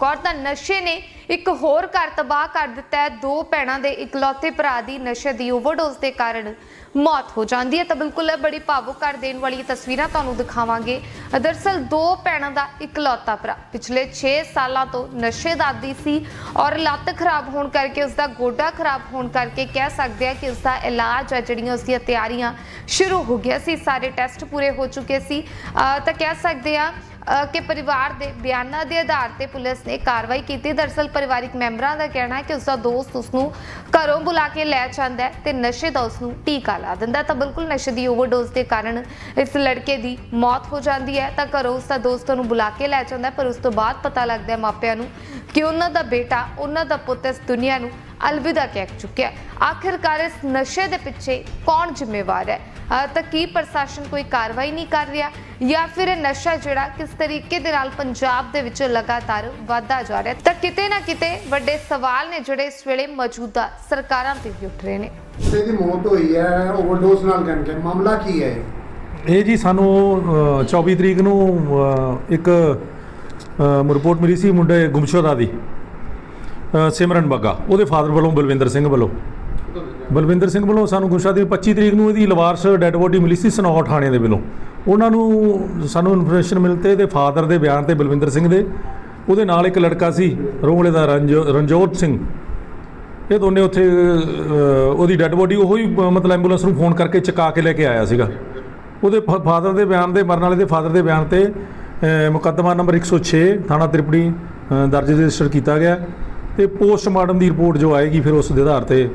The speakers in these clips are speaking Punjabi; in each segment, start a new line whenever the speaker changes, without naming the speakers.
ਕੌਰ ਤਾਂ ਨਸ਼ੇ ਨੇ ਇੱਕ ਹੋਰ ਘਰ ਤਬਾਹ ਕਰ ਦਿੱਤਾ ਹੈ। ਦੋ ਭੈਣਾਂ ਦੇ ਇਕਲੌਤੇ ਭਰਾ ਦੀ ਨਸ਼ੇ ਦੀ ਓਵਰਡੋਜ਼ ਦੇ ਕਾਰਨ ਮੌਤ ਹੋ ਜਾਂਦੀ ਹੈ। ਤਾਂ ਬਿਲਕੁਲ ਇਹ ਬੜੀ ਭਾਵੁਕ ਕਰ ਦੇਣ ਵਾਲੀ ਤਸਵੀਰਾਂ ਤੁਹਾਨੂੰ ਦਿਖਾਵਾਂਗੇ। ਦਰਅਸਲ ਦੋ ਭੈਣਾਂ ਦਾ ਇਕਲੌਤਾ ਭਰਾ। ਪਿਛਲੇ 6 ਸਾਲਾਂ ਤੋਂ ਨਸ਼ੇ ਦਾ ਆਦੀ ਸੀ ਔਰ ਲੱਤ ਖਰਾਬ ਹੋਣ ਕਰਕੇ ਉਸ ਦਾ ਗੋਡਾ ਖਰਾਬ ਹੋਣ ਕਰਕੇ ਕਹਿ ਸਕਦੇ ਆ ਕਿ ਉਸ ਦਾ ਇਲਾਜ ਹੈ ਜਿਹੜੀਆਂ ਉਸ ਦੀਆਂ ਤਿਆਰੀਆਂ ਸ਼ੁਰੂ ਹੋ ਗਿਆ ਸੀ। ਸਾਰੇ ਟੈਸਟ ਪੂਰੇ ਹੋ ਚੁੱਕੇ ਸੀ। ਤਾਂ ਕਹਿ ਸਕਦੇ ਆ ਕਿ ਪਰਿਵਾਰ ਦੇ ਬਿਆਨਾਂ ਦੇ ਆਧਾਰ ਤੇ ਪੁਲਿਸ ਨੇ ਕਾਰਵਾਈ ਕੀਤੀ। ਦਰਅਸਲ ਪਰਿਵਾਰਿਕ ਮੈਂਬਰਾਂ ਦਾ ਕਹਿਣਾ ਹੈ ਕਿ ਉਸ ਦਾ ਦੋਸਤ ਉਸ ਨੂੰ ਘਰੋਂ ਬੁਲਾ ਕੇ ਲੈ ਜਾਂਦਾ ਹੈ ਤੇ ਨਸ਼ੇ ਦਾ ਉਸ ਨੂੰ ਟੀਕਾ ਲਾ ਦਿੰਦਾ ਤਾਂ ਬਿਲਕੁਲ ਨਸ਼ੇ ਦੀ ਓਵਰਡੋਜ਼ ਦੇ ਕਾਰਨ ਇਸ ਲੜਕੇ ਦੀ ਮੌਤ ਹੋ ਜਾਂਦੀ ਹੈ। ਤਾਂ ਘਰੋਂ ਉਸ ਦਾ ਦੋਸਤ ਨੂੰ ਬੁਲਾ ਕੇ ਲੈ ਜਾਂਦਾ ਹੈ, ਪਰ ਉਸ ਤੋਂ ਬਾਅਦ ਪਤਾ ਲੱਗਦਾ ਹੈ ਮਾਪਿਆਂ ਨੂੰ ਕਿ ਉਹਨਾਂ ਦਾ ਬੇਟਾ ਉਹਨਾਂ ਦਾ ਪੁੱਤ ਇਸ ਦੁਨੀਆ ਨੂੰ ਅਲਵਿਦਾ ਕਹਿ ਚੁੱਕਿਆ। ਆਖਿਰਕਾਰ ਇਸ ਨਸ਼ੇ ਦੇ ਪਿੱਛੇ ਕੌਣ ਜ਼ਿੰਮੇਵਾਰ ਹੈ? ਅ, ਤਾਂ ਕੀ ਪ੍ਰਸ਼ਾਸਨ ਕੋਈ ਕਾਰਵਾਈ ਨਹੀਂ ਕਰ ਰਿਹਾ? ਜਾਂ ਫਿਰ ਇਹ ਨਸ਼ਾ ਜਿਹੜਾ ਕਿਸ ਤਰੀਕੇ ਦੇ ਨਾਲ ਪੰਜਾਬ ਦੇ ਵਿੱਚ ਲਗਾਤਾਰ ਵਧਦਾ ਜਾ ਰਿਹਾ? ਤਾਂ ਕਿਤੇ ਨਾ ਕਿਤੇ ਵੱਡੇ ਸਵਾਲ ਨੇ ਜਿਹੜੇ ਇਸ ਵੇਲੇ ਮੌਜੂਦਾ ਸਰਕਾਰਾਂ ਤੇ ਵੀ ਉੱਠ ਰਹੇ ਨੇ।
ਦੀ ਮੌਤ ਹੋਈ ਹੈ ਓਵਰਡੋਜ਼ ਨਾਲ ਕਰਕੇ ਮਾਮਲਾ ਕੀ ਹੈ
ਇਹ? ਜੀ ਸਾਨੂੰ ਅ, 24 ਤਰੀਕ ਨੂੰ ਇੱਕ ਰਿਪੋਰਟ ਮਿਲੀ ਸੀ ਮੁੰਡੇ ਗੁੰਮਸ਼ੁਦਾ ਦੀ। ਸਿਮਰਨ ਬੱਗਾ ਉਹਦੇ ਫਾਦਰ ਵੱਲੋਂ ਬਲਵਿੰਦਰ ਸਿੰਘ ਵੱਲੋਂ। ਬਲਵਿੰਦਰ ਸਿੰਘ ਵੱਲੋਂ ਸਾਨੂੰ ਗੁੰਮਸ਼ੁਦਾ ਦੀ 25 ਤਰੀਕ ਨੂੰ ਇਹਦੀ ਲਵਾਰਸ ਡੈੱਡ ਬੋਡੀ ਮਿਲੀ ਸੀ ਸਨੌਰ ਥਾਣੇ ਦੇ ਵੱਲੋਂ। ਉਹਨਾਂ ਨੂੰ ਸਾਨੂੰ ਇਨਫੋਰਮੇਸ਼ਨ ਮਿਲਤੇ ਇਹਦੇ ਫਾਦਰ ਦੇ ਬਿਆਨ ਤੇ ਬਲਵਿੰਦਰ ਸਿੰਘ ਦੇ ਉਹਦੇ ਨਾਲ ਇੱਕ ਲੜਕਾ ਸੀ ਰੋਹਲੇ ਦਾ ਰਣਜੋ- ਰਣਜੋਤ ਸਿੰਘ। ਇਹ ਦੋਨੇ ਉੱਥੇ ਉਹਦੀ ਡੈੱਡ ਬੋਡੀ ਉਹੀ ਅ, ਮਤਲਬ ਐਂਬੂਲੈਂਸ ਨੂੰ ਫੋਨ ਕਰਕੇ ਚੁਕਾ ਕੇ ਲੈ ਕੇ ਆਇਆ ਸੀਗਾ। ਉਹਦੇ ਫਾਦਰ ਦੇ ਬਿਆਨ ਦੇ ਮਰਨ ਵਾਲੇ ਦੇ ਫਾਦਰ ਦੇ ਬਿਆਨ ਤੇ ਮੁਕੱਦਮਾ ਨੰਬਰ 106 ਥਾਣਾ ਤ੍ਰਿਪੜੀ ਦਰਜ ਰਜਿਸਟਰ ਕੀਤਾ ਗਿਆ। ਤੇ ਪੋਸਟਮਾਰਟਮ ਦੀ ਰਿਪੋਰਟ ਜੋ ਆਏਗੀ ਫਿਰ ਉਸ ਦੇ ਆਧਾਰ ਤੇ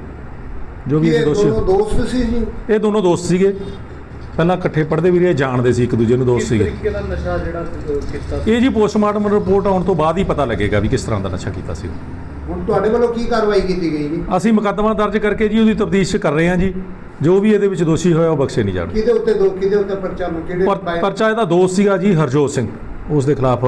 ਜੋ ਵੀ
ਇਹ
ਦੋਸ਼ੀ
ਦੋਨੋਂ ਦੋਸਤ ਸੀ ਜੀ?
ਇਹ ਦੋਨੋਂ ਦੋਸਤ ਸੀਗੇ। ਪਹਿਲਾਂ ਇਕੱਠੇ ਪੜ੍ਹਦੇ ਵੀ ਰਹੇ ਜਾਣਦੇ ਸੀ ਇੱਕ ਦੂਜੇ ਨੂੰ ਦੋਸਤ ਸੀਗੇ।
ਤਰੀਕੇ ਦਾ ਨਸ਼ਾ ਜਿਹੜਾ ਅਹ, ਕੀਤਾ ਸੀ?
ਇਹ ਜੀ ਪੋਸਟਮਾਰਟਮ ਰਿਪੋਰਟ ਆਉਣ ਤੋਂ ਬਾਅਦ ਹੀ ਪਤਾ ਲੱਗੇਗਾ ਵੀ ਕਿਸ ਤਰ੍ਹਾਂ ਦਾ ਨਸ਼ਾ ਕੀਤਾ ਸੀ
ਹੁਣ ਤੁਹਾਡੇ ਵੱਲੋਂ ਕੀ ਕਾਰਵਾਈ ਕੀਤੀ ਗਈ ਜੀ?
ਅਸੀਂ ਮੁਕੱਦਮਾ ਦਰਜ ਕਰਕੇ ਜੀ ਉਹਦੀ ਤਫਤੀਸ਼ ਕਰ ਰਹੇ ਹਾਂ ਜੀ। ਜੋ ਵੀ ਇਹਦੇ ਵਿੱਚ ਦੋਸ਼ੀ ਹੋਇਆ ਉਹ ਬਖਸ਼ੇ ਨਹੀਂ ਜਾਣਗੇ।
ਕਿਹਦੇ ਉੱਤੇ ਦੋ ਕਿਹਦੇ ਉੱਤੇ ਪਰਚਾ ਕਿਹੜੇ
ਪਰ- ਪਰਚਾ ਇਹਦਾ ਦੋਸਤ ਸੀਗਾ ਜੀ ਹਰਜੋਤ ਸਿੰਘ। ਉਸ ਦੇ ਖਿਲਾਫ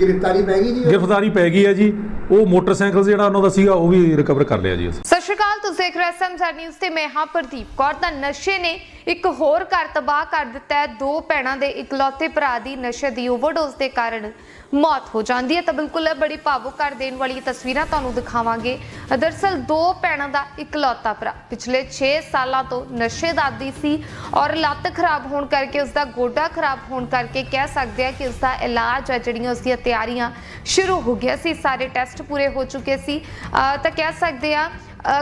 ਗ੍ਰਿਫਤਾਰੀ ਪੈ ਗਈ ਜੀ
ਗ੍ਰਿਫਤਾਰੀ ਪੈ ਗਈ ਹੈ ਜੀ। ਉਹ ਮੋਟਰਸਾਈਕਲ ਜਿਹੜਾ ਉਹਨਾਂ ਦਾ ਸੀਗਾ, ਉਹ ਵੀ ਰਿਕਵਰ ਕਰ ਲਿਆ ਜੀ ਅਸੀਂ।
ਸਤਿ ਸ਼੍ਰੀ ਅਕਾਲ, ਤੁਸੀਂ ਦੇਖ ਰਹੇ ਸਮਝਾ ਨਿਊਜ਼ ਤੇ ਮੈਂ ਹਾਂ ਪ੍ਰਦੀਪ ਕੌਰ। ਤਾਂ ਨਸ਼ੇ ਨੇ ਇੱਕ ਹੋਰ ਘਰ ਤਬਾਹ ਕਰ ਦਿੱਤਾ ਹੈ। ਦੋ ਭੈਣਾਂ ਦੇ ਇਕਲੌਤੇ ਭਰਾ ਦੀ ਨਸ਼ੇ ਦੀ ਓਵਰਡੋਜ਼ ਦੇ ਕਾਰਨ ਮੌਤ ਹੋ ਜਾਂਦੀ ਹੈ। ਤਾਂ ਬਿਲਕੁਲ ਇਹ ਬੜੀ ਭਾਵੁਕ ਕਰ ਦੇਣ ਵਾਲੀ ਤਸਵੀਰਾਂ ਤੁਹਾਨੂੰ ਦਿਖਾਵਾਂਗੇ। ਦਰਅਸਲ, ਦੋ ਭੈਣਾਂ ਦਾ ਇਕਲੌਤਾ ਭਰਾ। ਪਿਛਲੇ 6 ਸਾਲਾਂ ਤੋਂ ਨਸ਼ੇ ਦਾ ਆਦੀ ਸੀ ਔਰ ਲੱਤ ਖਰਾਬ ਹੋਣ ਕਰਕੇ ਉਸ ਦਾ ਗੋਡਾ ਖਰਾਬ ਹੋਣ ਕਰਕੇ ਕਹਿ ਸਕਦੇ ਆ ਕਿ ਉਸ ਦਾ ਇਲਾਜ ਹੈ। ਜਿਹੜੀਆਂ ਉਸ ਦੀਆਂ ਤਿਆਰੀਆਂ ਸ਼ੁਰੂ ਹੋ ਗਿਆ ਸੀ। ਸਾਰੇ ਟੈਸਟ ਪੂਰੇ ਹੋ ਚੁੱਕੇ ਸੀ। ਤਾਂ ਕਹਿ ਸਕਦੇ ਆ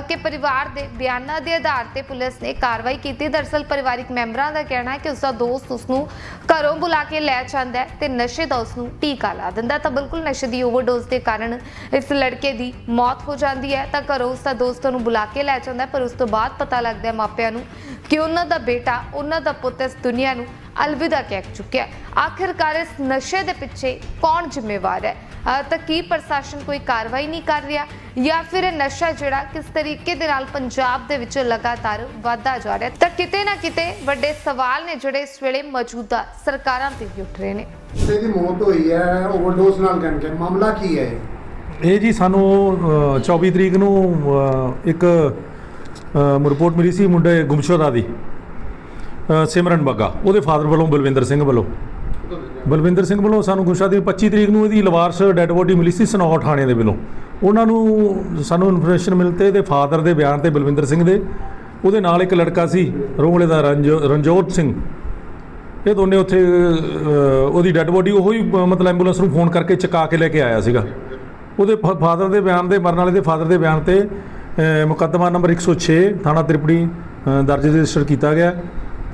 ਕਿ ਪਰਿਵਾਰ ਦੇ ਬਿਆਨਾਂ ਦੇ ਆਧਾਰ ਤੇ ਪੁਲਿਸ ਨੇ ਕਾਰਵਾਈ ਕੀਤੀ। ਦਰਅਸਲ ਪਰਿਵਾਰਿਕ ਮੈਂਬਰਾਂ ਦਾ ਕਹਿਣਾ ਹੈ ਕਿ ਉਸ ਦਾ ਦੋਸਤ ਉਸ ਨੂੰ ਘਰੋਂ ਬੁਲਾ ਕੇ ਲੈ ਜਾਂਦਾ ਹੈ ਤੇ ਨਸ਼ੇ ਦਾ ਉਸ ਨੂੰ ਟੀਕਾ ਲਾ ਦਿੰਦਾ ਤਾਂ ਬਿਲਕੁਲ ਨਸ਼ੇ ਦੀ ਓਵਰਡੋਜ਼ ਦੇ ਕਾਰਨ ਇਸ ਲੜਕੇ ਦੀ ਮੌਤ ਹੋ ਜਾਂਦੀ ਹੈ। ਤਾਂ ਘਰੋਂ ਉਸ ਦਾ ਦੋਸਤ ਨੂੰ ਬੁਲਾ ਕੇ ਲੈ ਜਾਂਦਾ ਹੈ, ਪਰ ਉਸ ਤੋਂ ਬਾਅਦ ਪਤਾ ਲੱਗਦਾ ਹੈ ਮਾਪਿਆਂ ਨੂੰ ਕਿ ਉਹਨਾਂ ਦਾ ਬੇਟਾ ਉਹਨਾਂ ਦਾ ਪੁੱਤ ਇਸ ਦੁਨੀਆ ਨੂੰ ਅਲਵਿਦਾ ਕਹਿ ਚੁੱਕਿਆ। ਆਖਿਰਕਾਰ ਇਸ ਨਸ਼ੇ ਦੇ ਪਿੱਛੇ ਕੌਣ ਜ਼ਿੰਮੇਵਾਰ ਹੈ? ਤਾਂ ਕੀ ਪ੍ਰਸ਼ਾਸਨ ਕੋਈ ਕਾਰਵਾਈ ਨਹੀਂ ਕਰ ਰਿਹਾ? ਜਾਂ ਫਿਰ ਨਸ਼ਾ ਜਿਹੜਾ ਕਿਸ ਤਰੀਕੇ ਦੇ ਨਾਲ ਪੰਜਾਬ ਦੇ ਵਿੱਚ ਲਗਾਤਾਰ ਵਧਦਾ ਜਾ ਰਿਹਾ? ਤਾਂ ਕਿਤੇ ਨਾ ਕਿਤੇ ਵੱਡੇ ਸਵਾਲ ਨੇ ਜਿਹੜੇ ਇਸ ਵੇਲੇ ਮੌਜੂਦਾ ਸਰਕਾਰਾਂ ਤੇ ਵੀ ਉੱਠ ਰਹੇ ਨੇ।
ਦੀ ਮੌਤ ਹੋਈ ਹੈ ਓਵਰਡੋਜ਼ ਨਾਲ ਕਰਕੇ ਮਾਮਲਾ ਕੀ ਹੈ
ਇਹ? ਜੀ ਸਾਨੂੰ ਅ, 24 ਤਰੀਕ ਨੂੰ ਇੱਕ ਰਿਪੋਰਟ ਮਿਲੀ ਸੀ ਮੁੰਡੇ ਗੁੰਮਸ਼ੁਦਾ ਦੀ। ਸਿਮਰਨ ਬੱਗਾ ਉਹਦੇ ਫਾਦਰ ਵੱਲੋਂ ਬਲਵਿੰਦਰ ਸਿੰਘ ਵੱਲੋਂ। ਬਲਵਿੰਦਰ ਸਿੰਘ ਵੱਲੋਂ ਸਾਨੂੰ ਗੁੰਮਸ਼ੁਦਾ ਦੀ 25 ਤਰੀਕ ਨੂੰ ਇਹਦੀ ਲਵਾਰਸ ਡੈੱਡ ਬੋਡੀ ਮਿਲੀ ਸੀ ਸਨੌਰ ਥਾਣੇ ਦੇ ਵੱਲੋਂ। ਉਹਨਾਂ ਨੂੰ ਸਾਨੂੰ ਇਨਫੋਰਮੇਸ਼ਨ ਮਿਲਤੇ ਇਹਦੇ ਫਾਦਰ ਦੇ ਬਿਆਨ ਤੇ ਬਲਵਿੰਦਰ ਸਿੰਘ ਦੇ। ਉਹਦੇ ਨਾਲ ਇੱਕ ਲੜਕਾ ਸੀ ਰੋਂਗਲੇ ਦਾ ਰਣਜੋ- ਰਣਜੋਤ ਸਿੰਘ। ਇਹ ਦੋਨੇ ਉੱਥੇ ਉਹਦੀ ਡੈੱਡ ਬੋਡੀ ਉਹੀ ਅ, ਮਤਲਬ ਐਂਬੂਲੈਂਸ ਨੂੰ ਫੋਨ ਕਰਕੇ ਚੁਕਾ ਕੇ ਲੈ ਕੇ ਆਇਆ ਸੀਗਾ। ਉਹਦੇ ਫਾਦਰ ਦੇ ਬਿਆਨ ਦੇ ਮਰਨ ਵਾਲੇ ਦੇ ਫਾਦਰ ਦੇ ਬਿਆਨ ਤੇ ਮੁਕੱਦਮਾ ਨੰਬਰ 106 ਥਾਣਾ ਤ੍ਰਿਪੜੀ ਦਰਜ ਰਜਿਸਟਰ ਕੀਤਾ ਗਿਆ।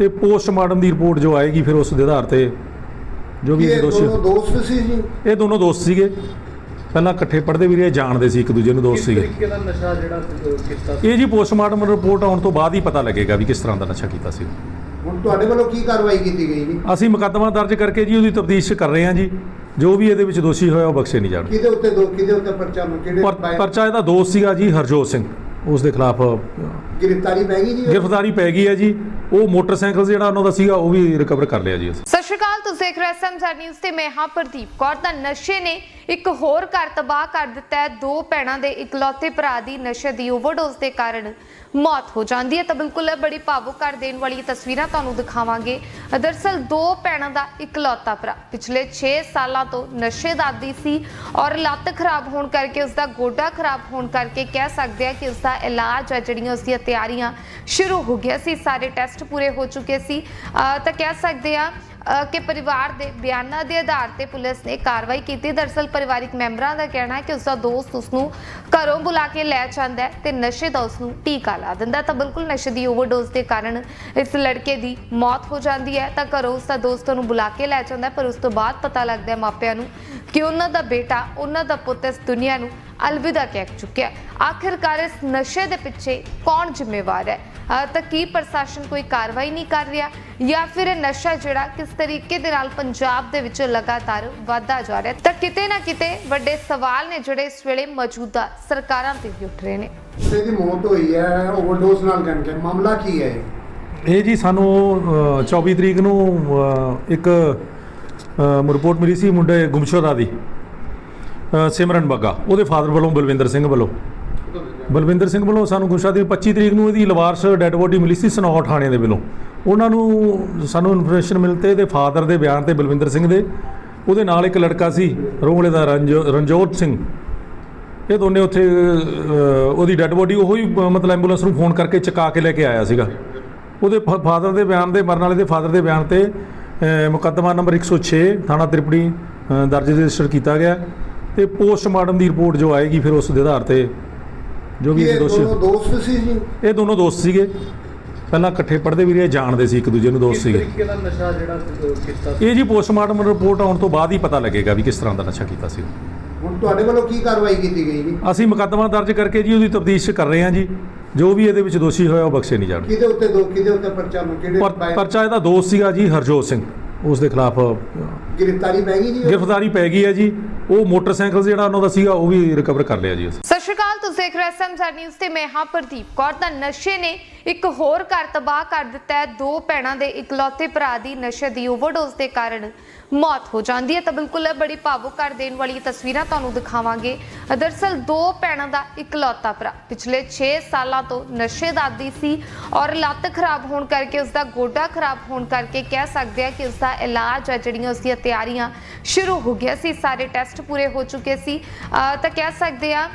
ਤੇ ਪੋਸਟਮਾਰਟਮ ਦੀ ਰਿਪੋਰਟ ਜੋ ਆਏਗੀ ਫਿਰ ਉਸ ਦੇ ਆਧਾਰ ਤੇ ਜੋ ਵੀ
ਇਹ
ਦੋਸ਼ੀ
ਦੋਨੋਂ ਦੋਸਤ ਸੀ ਜੀ।
ਇਹ ਦੋਨੋਂ ਦੋਸਤ ਸੀਗੇ। ਪਹਿਲਾਂ ਇਕੱਠੇ ਪੜ੍ਹਦੇ ਵੀ ਰਹੇ ਜਾਣਦੇ ਸੀ ਇੱਕ ਦੂਜੇ ਨੂੰ ਦੋਸਤ ਸੀਗੇ।
ਤਰੀਕੇ ਦਾ ਨਸ਼ਾ ਜਿਹੜਾ ਅਹ, ਕੀਤਾ ਸੀ?
ਇਹ ਜੀ ਪੋਸਟਮਾਰਟਮ ਰਿਪੋਰਟ ਆਉਣ ਤੋਂ ਬਾਅਦ ਹੀ ਪਤਾ ਲੱਗੇਗਾ ਵੀ ਕਿਸ ਤਰ੍ਹਾਂ ਦਾ ਨਸ਼ਾ ਕੀਤਾ ਸੀ।
ਹੁਣ ਤੁਹਾਡੇ ਵੱਲੋਂ ਕੀ ਕਾਰਵਾਈ ਕੀਤੀ ਗਈ ਜੀ?
ਅਸੀਂ ਮੁਕੱਦਮਾ ਦਰਜ ਕਰਕੇ ਜੀ ਉਹਦੀ ਤਫਤੀਸ਼ ਕਰ ਰਹੇ ਹਾਂ ਜੀ। ਜੋ ਵੀ ਇਹਦੇ ਵਿੱਚ ਦੋਸ਼ੀ ਹੋਇਆ ਉਹ ਬਖਸ਼ੇ ਨਹੀਂ ਜਾਣਗੇ।
ਕਿਹਦੇ ਉੱਤੇ ਦੋ ਕਿਹਦੇ ਉੱਤੇ ਪਰਚਾ ਕਿਹੜੇ
ਪਰ- ਪਰਚਾ ਇਹਦਾ ਦੋਸਤ ਸੀਗਾ ਜੀ ਹਰਜੋਤ ਸਿੰਘ। ਉਸ ਦੇ ਖਿਲਾਫ
ਗ੍ਰਿਫਤਾਰੀ ਪੈ ਗਈ ਜੀ?
ਗ੍ਰਿਫਤਾਰੀ ਪੈ ਗਈ ਹੈ ਜੀ। ਉਹ ਮੋਟਰਸਾਈਕਲ ਜਿਹੜਾ ਉਹਨਾਂ ਦਾ ਸੀਗਾ ਉਹ ਵੀ ਰਿਕਵਰ ਕਰ ਲਿਆ ਜੀ ਅਸੀਂ।
ਸ਼੍ਰੀ ਸ਼੍ਰੀ ਅਕਾਲ ਤੁਸੀਂ ਦੇਖ ਰਹੇ ਸਮਝਾ ਨਿਊਜ਼ ਤੇ ਮੈਂ ਹਾਂ ਪ੍ਰਦੀਪ ਕੌਰ। ਤਾਂ ਨਸ਼ੇ ਨੇ ਇੱਕ ਹੋਰ ਘਰ ਤਬਾਹ ਕਰ ਦਿੱਤਾ ਹੈ। ਦੋ ਭੈਣਾਂ ਦੇ ਇਕਲੌਤੇ ਭਰਾ ਦੀ ਨਸ਼ੇ ਦੀ ਓਵਰਡੋਜ਼ ਦੇ ਕਾਰਨ ਮੌਤ ਹੋ ਜਾਂਦੀ ਹੈ। ਤਾਂ ਬਿਲਕੁਲ ਇਹ ਬੜੀ ਭਾਵੁਕ ਕਰ ਦੇਣ ਵਾਲੀ ਤਸਵੀਰਾਂ ਤੁਹਾਨੂੰ ਦਿਖਾਵਾਂਗੇ। ਦਰਸਲ ਦੋ ਭੈਣਾਂ ਦਾ ਇਕਲੌਤਾ ਭਰਾ। ਪਿਛਲੇ 6 ਸਾਲਾਂ ਤੋਂ ਨਸ਼ੇ ਦਾ ਆਦੀ ਸੀ ਔਰ ਲੱਤ ਖਰਾਬ ਹੋਣ ਕਰਕੇ ਉਸ ਦਾ ਗੋਡਾ ਖਰਾਬ ਹੋਣ ਕਰਕੇ ਕਹਿ ਸਕਦੇ ਆ ਕਿ ਉਸ ਦਾ ਇਲਾਜ ਹੈ। ਜਿਹੜੀਆਂ ਉਸ ਦੀਆਂ ਤਿਆਰੀਆਂ ਸ਼ੁਰੂ ਹੋ ਗਿਆ ਸੀ। ਸਾਰੇ ਟੈਸਟ ਪੂਰੇ ਹੋ ਚੁੱਕੇ ਸੀ। ਤਾਂ ਕਹਿ ਸਕਦੇ ਆ ਕਿ ਪਰਿਵਾਰ ਦੇ ਬਿਆਨਾਂ ਦੇ ਆਧਾਰ ਤੇ ਪੁਲਿਸ ਨੇ ਕਾਰਵਾਈ ਕੀਤੀ। ਦਰਸਲ ਪਰਿਵਾਰਿਕ ਮੈਂਬਰਾਂ ਦਾ ਕਹਿਣਾ ਹੈ ਕਿ ਉਸ ਦਾ ਦੋਸਤ ਉਸ ਨੂੰ ਘਰੋਂ ਬੁਲਾ ਕੇ ਲੈ ਜਾਂਦਾ ਹੈ ਤੇ ਨਸ਼ੇ ਦਾ ਉਸ ਨੂੰ ਟੀਕਾ ਲਾ ਦਿੰਦਾ ਤਾਂ ਬਿਲਕੁਲ ਨਸ਼ੇ ਦੀ ਓਵਰਡੋਜ਼ ਦੇ ਕਾਰਨ ਇਸ ਲੜਕੇ ਦੀ ਮੌਤ ਹੋ ਜਾਂਦੀ ਹੈ। ਤਾਂ ਘਰੋਂ ਉਸ ਦਾ ਦੋਸਤ ਨੂੰ ਬੁਲਾ ਕੇ ਲੈ ਜਾਂਦਾ ਹੈ, ਪਰ ਉਸ ਤੋਂ ਬਾਅਦ ਪਤਾ ਲੱਗਦਾ ਹੈ ਮਾਪਿਆਂ ਨੂੰ ਕਿ ਉਹਨਾਂ ਦਾ ਬੇਟਾ ਉਹਨਾਂ ਦਾ ਪੁੱਤ ਇਸ ਦੁਨੀਆ ਨੂੰ ਅਲਵਿਦਾ ਕਹਿ ਚੁੱਕਿਆ। ਆਖਿਰਕਾਰ ਇਸ ਨਸ਼ੇ ਦੇ ਪਿੱਛੇ ਕੌਣ ਜ਼ਿੰਮੇਵਾਰ ਹੈ ਤਾਂ ਕੀ ਪ੍ਰਸ਼ਾਸਨ ਕੋਈ ਕਾਰਵਾਈ ਨਹੀਂ ਕਰ ਰਿਹਾ ਜਾਂ ਫਿਰ ਇਹ ਨਸ਼ਾ ਜਿਹੜਾ ਕਿਸ ਤਰੀਕੇ ਦੇ ਨਾਲ ਪੰਜਾਬ ਦੇ ਵਿੱਚ ਲਗਾਤਾਰ ਵਧਦਾ ਜਾ ਰਿਹਾ? ਤਾਂ ਕਿਤੇ ਨਾ ਕਿਤੇ ਵੱਡੇ ਸਵਾਲ ਨੇ ਜਿਹੜੇ ਇਸ ਵੇਲੇ ਮੌਜੂਦਾ ਸਰਕਾਰਾਂ ਤੇ ਵੀ ਉੱਠ ਰਹੇ ਨੇ
ਇਹਦੀ ਮੌਤ ਹੋਈ ਹੈ ਓਵਰਡੋਸ ਨਾਲ ਕਰਕੇ ਮਾਮਲਾ ਕੀ ਹੈ ਇਹ?
ਇਹ ਜੀ ਸਾਨੂੰ ਅ, 24 ਤਰੀਕ ਨੂੰ ਇੱਕ ਰਿਪੋਰਟ ਮਿਲੀ ਸੀ ਮੁੰਡੇ ਗੁੰਮਸ਼ੁਦਾ ਦੀ ਸਿਮਰਨ ਬੱਗਾ, ਉਹਦੇ ਫਾਦਰ ਵੱਲੋਂ, ਬਲਵਿੰਦਰ ਸਿੰਘ ਵੱਲੋਂ। ਬਲਵਿੰਦਰ ਸਿੰਘ ਵੱਲੋਂ ਸਾਨੂੰ ਗੁੱਸਾ ਦੀ 25 ਤਰੀਕ ਨੂੰ ਇਹਦੀ ਲਵਾਰਸ ਡੈੱਡ ਬੋਡੀ ਮਿਲੀ ਸੀ ਸਨੌਰ ਥਾਣੇ ਦੇ ਵੱਲੋਂ। ਉਹਨਾਂ ਨੂੰ ਸਾਨੂੰ ਇਨਫੋਰਮੇਸ਼ਨ ਮਿਲਤੇ ਇਹਦੇ ਫਾਦਰ ਦੇ ਬਿਆਨ ਤੇ ਬਲਵਿੰਦਰ ਸਿੰਘ ਦੇ। ਉਹਦੇ ਨਾਲ ਇੱਕ ਲੜਕਾ ਸੀ ਰੋਂਗਲੇ ਦਾ ਰਣਜੋ- ਰਣਜੋਤ ਸਿੰਘ। ਇਹ ਦੋਨੇ ਉੱਥੇ ਉਹਦੀ ਡੈੱਡ ਬੋਡੀ ਉਹੋ ਹੀ ਮਤਲਬ ਐਂਬੂਲੈਂਸ ਨੂੰ ਫੋਨ ਕਰਕੇ ਚਕਾ ਕੇ ਲੈ ਕੇ ਆਇਆ ਸੀਗਾ। ਉਹਦੇ ਫਾਦਰ ਦੇ ਬਿਆਨ ਦੇ ਮਰਨ ਵਾਲੇ ਦੇ ਫਾਦਰ ਦੇ ਬਿਆਨ ਤੇ ਮੁਕੱਦਮਾ ਨੰਬਰ 106 ਥਾਣਾ ਤ੍ਰਿਪੜੀ ਦਰਜ ਰਜਿਸਟਰ ਕੀਤਾ ਗਿਆ। ਤੇ ਪੋਸਟਮਾਰਟਮ ਦੀ ਰਿਪੋਰਟ ਜੋ ਆਏਗੀ ਫਿਰ ਉਸ ਦੇ ਆਧਾਰ ਤੇ ਜੋ ਵੀ
ਇਹ
ਦੋਸ਼ੀ
ਦੋਨੋਂ ਦੋਸਤ ਸੀ ਜੀ।
ਇਹ ਦੋਨੋਂ ਦੋਸਤ ਸੀਗੇ। ਪਹਿਲਾਂ ਇਕੱਠੇ ਪੜ੍ਹਦੇ ਵੀ ਰਹੇ ਜਾਣਦੇ ਸੀ ਇੱਕ ਦੂਜੇ ਨੂੰ ਦੋਸਤ ਸੀਗੇ।
ਤਰੀਕੇ ਦਾ ਨਸ਼ਾ ਜਿਹੜਾ ਅਹ, ਕੀਤਾ ਸੀ?
ਇਹ ਜੀ ਪੋਸਟਮਾਰਟਮ ਰਿਪੋਰਟ ਆਉਣ ਤੋਂ ਬਾਅਦ ਹੀ ਪਤਾ ਲੱਗੇਗਾ ਵੀ ਕਿਸ ਤਰ੍ਹਾਂ ਦਾ ਨਸ਼ਾ ਕੀਤਾ ਸੀ
ਹੁਣ ਤੁਹਾਡੇ ਵੱਲੋਂ ਕੀ ਕਾਰਵਾਈ ਕੀਤੀ ਗਈ ਜੀ?
ਅਸੀਂ ਮੁਕੱਦਮਾ ਦਰਜ ਕਰਕੇ ਜੀ ਉਹਦੀ ਤਫਤੀਸ਼ ਕਰ ਰਹੇ ਹਾਂ ਜੀ। ਜੋ ਵੀ ਇਹਦੇ ਵਿੱਚ ਦੋਸ਼ੀ ਹੋਇਆ ਉਹ ਬਖਸ਼ੇ ਨਹੀਂ ਜਾਣਗੇ।
ਕਿਹਦੇ ਉੱਤੇ ਦੋ ਕਿਹਦੇ ਉੱਤੇ ਪਰਚਾ ਕਿਹੜੇ
ਪਰ ਪਰਚਾ ਇਹਦਾ ਦੋਸਤ ਸੀਗਾ ਜੀ ਹਰਜੋਤ ਸਿੰਘ। ਉਸ ਦੇ ਖਿਲਾਫ
ਗ੍ਰਿਫਤਾਰੀ ਪੈ ਗਈ ਜੀ?
ਗ੍ਰਿਫਤਾਰੀ ਪੈ ਗਈ ਹੈ ਜੀ। ਉਹ ਮੋਟਰਸਾਈਕਲ ਜਿਹੜਾ ਉਹਨਾਂ ਦਾ ਸੀਗਾ ਉਹ ਵੀ ਰਿਕਵਰ ਕਰ ਲਿਆ ਜੀ ਅਸੀਂ।
ਸਤਿ ਸ਼੍ਰੀ ਅਕਾਲ, ਤੁਸੀਂ ਦੇਖ ਰਹੇ ਸਮਝਾ ਨਿਊਜ਼ ਤੇ ਮੈਂ ਹਾਂ ਪ੍ਰਦੀਪ ਕੌਰ। ਤਾਂ ਨਸ਼ੇ ਨੇ ਇੱਕ ਹੋਰ ਘਰ ਤਬਾਹ ਕਰ ਦਿੱਤਾ ਹੈ। ਦੋ ਭੈਣਾਂ ਦੇ ਇਕਲੌਤੇ ਭਰਾ ਦੀ ਨਸ਼ੇ ਦੀ ਓਵਰਡੋਜ਼ ਦੇ ਕਾਰਨ ਮੌਤ ਹੋ ਜਾਂਦੀ ਹੈ। ਤਾਂ ਬਿਲਕੁਲ ਬੜੀ ਭਾਵੁਕ ਕਰ ਦੇਣ ਵਾਲੀ ਤਸਵੀਰਾਂ ਤੁਹਾਨੂੰ ਦਿਖਾਵਾਂਗੇ। ਦਰਸਲ ਦੋ ਭੈਣਾਂ ਦਾ ਇਕਲੌਤਾ ਭਰਾ ਪਿਛਲੇ 6 ਸਾਲਾਂ ਤੋਂ ਨਸ਼ੇ ਦਾ ਆਦੀ ਸੀ ਔਰ ਲੱਤ ਖਰਾਬ ਹੋਣ ਕਰਕੇ ਉਸ ਦਾ ਗੋਡਾ ਖਰਾਬ ਹੋਣ ਕਰਕੇ ਕਹਿ ਸਕਦੇ ਆ ਕਿ ਉਸ ਦਾ ਇਲਾਜ ਹੈ, ਜਿਹੜੀਆਂ ਉਸ ਦੀਆਂ ਤਿਆਰੀਆਂ ਸ਼ੁਰੂ ਹੋ ਗਿਆ ਸੀ। ਸਾਰੇ ਟੈਸਟ ਪੂਰੇ ਹੋ ਚੁੱਕੇ ਸੀ। ਅਹ ਤਾਂ ਕਹਿ ਸਕਦੇ ਆ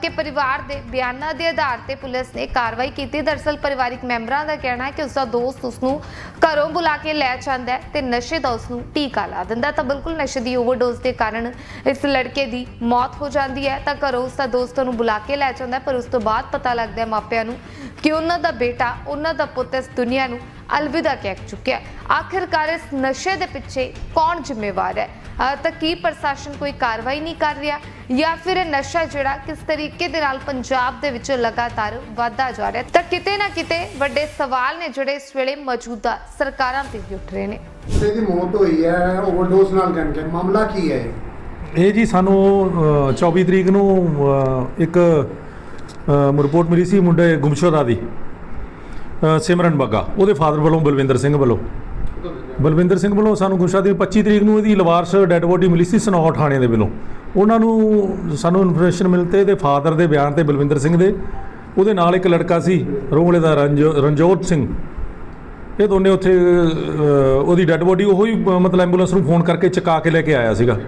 ਕਿ ਪਰਿਵਾਰ ਦੇ ਬਿਆਨਾਂ ਦੇ ਆਧਾਰ ਤੇ ਪੁਲਿਸ ਨੇ ਕਾਰਵਾਈ ਕੀਤੀ। ਦਰਸਲ ਪਰਿਵਾਰਿਕ ਮੈਂਬਰਾਂ ਦਾ ਕਹਿਣਾ ਹੈ ਕਿ ਉਸ ਦਾ ਦੋਸਤ ਉਸ ਨੂੰ ਘਰੋਂ ਬੁਲਾ ਕੇ ਲੈ ਜਾਂਦਾ ਹੈ ਤੇ ਨਸ਼ੇ ਦਾ ਉਸ ਨੂੰ ਟੀਕਾ ਲਾ ਦਿੰਦਾ ਤਾਂ ਬਿਲਕੁਲ ਨਸ਼ੇ ਦੀ ਓਵਰਡੋਜ਼ ਦੇ ਕਾਰਨ ਇਸ ਲੜਕੇ ਦੀ ਮੌਤ ਹੋ ਜਾਂਦੀ ਹੈ। ਤਾਂ ਘਰੋਂ ਉਸ ਦਾ ਦੋਸਤ ਨੂੰ ਬੁਲਾ ਕੇ ਲੈ ਜਾਂਦਾ ਪਰ ਉਸ ਤੋਂ ਬਾਅਦ ਪਤਾ ਲੱਗਦਾ ਹੈ ਮਾਪਿਆਂ ਨੂੰ ਕਿ ਉਹਨਾਂ ਦਾ ਬੇਟਾ, ਉਹਨਾਂ ਦਾ ਪੁੱਤ ਇਸ ਦੁਨੀਆ ਨੂੰ ਅਲਵਿਦਾ ਕਹਿ ਚੁੱਕਿਆ। ਆਖਿਰਕਾਰ ਇਸ ਨਸ਼ੇ ਦੇ ਪਿੱਛੇ ਕੌਣ ਜ਼ਿੰਮੇਵਾਰ ਹੈ ਤਾਂ ਕੀ ਪ੍ਰਸ਼ਾਸਨ ਕੋਈ ਕਾਰਵਾਈ ਨਹੀਂ ਕਰ ਰਿਹਾ ਜਾਂ ਫਿਰ ਇਹ ਨਸ਼ਾ ਜਿਹੜਾ ਕਿਸ ਤਰੀਕੇ ਦੇ ਨਾਲ ਪੰਜਾਬ ਦੇ ਵਿੱਚ ਲਗਾਤਾਰ ਵਧਦਾ ਜਾ ਰਿਹਾ ਹੈ? ਤਾਂ ਕਿਤੇ ਨਾ ਕਿਤੇ ਵੱਡੇ ਸਵਾਲ ਨੇ ਜਿਹੜੇ ਇਸ ਵੇਲੇ ਮੌਜੂਦਾ ਸਰਕਾਰਾਂ ਤੇ ਵੀ ਉੱਠ ਰਹੇ ਨੇ
ਇਹਦੀ ਮੌਤ ਹੋਈ ਹੈ ਓਵਰਡੋਸ ਨਾਲ ਕਰਕੇ ਮਾਮਲਾ ਕੀ ਹੈ ਇਹ?
ਜੀ ਸਾਨੂੰ ਅ, 24 ਤਰੀਕ ਨੂੰ ਇੱਕ ਰਿਪੋਰਟ ਮਿਲੀ ਸੀ ਮੁੰਡੇ ਗੁੰਮਸ਼ੁਦਾ ਦੀ ਸਿਮਰਨ ਬੱਗਾ, ਉਹਦੇ ਫਾਦਰ ਵੱਲੋਂ ਬਲਵਿੰਦਰ ਸਿੰਘ ਵੱਲੋਂ। ਬਲਵਿੰਦਰ ਸਿੰਘ ਵੱਲੋਂ ਸਾਨੂੰ ਗੁੰਮਸ਼ੁਦਾ ਦੀ 25 ਤਰੀਕ ਨੂੰ ਇਹਦੀ ਲਵਾਰਸ ਡੈੱਡ ਬੋਡੀ ਮਿਲੀ ਸੀ ਸਨੌਰ ਥਾਣੇ ਦੇ ਵੱਲੋਂ। ਉਹਨਾਂ ਨੂੰ ਸਾਨੂੰ ਇਨਫੋਰਮੇਸ਼ਨ ਮਿਲਤੇ ਇਹਦੇ ਫਾਦਰ ਦੇ ਬਿਆਨ ਤੇ ਬਲਵਿੰਦਰ ਸਿੰਘ ਦੇ। ਉਹਦੇ ਨਾਲ ਇੱਕ ਲੜਕਾ ਸੀ, ਰੋਂਗਲੇ ਦਾ ਰਣਜੋ- ਰਣਜੋਤ ਸਿੰਘ। ਇਹ ਦੋਨੇ ਉੱਥੇ ਉਹਦੀ ਡੈੱਡ ਬੋਡੀ ਉਹੋ ਹੀ, ਮਤਲਬ ਐਂਬੂਲੈਂਸ ਨੂੰ ਫੋਨ ਕਰਕੇ ਚਕਾ ਕੇ ਲੈ ਕੇ ਆਇਆ ਸੀਗਾ।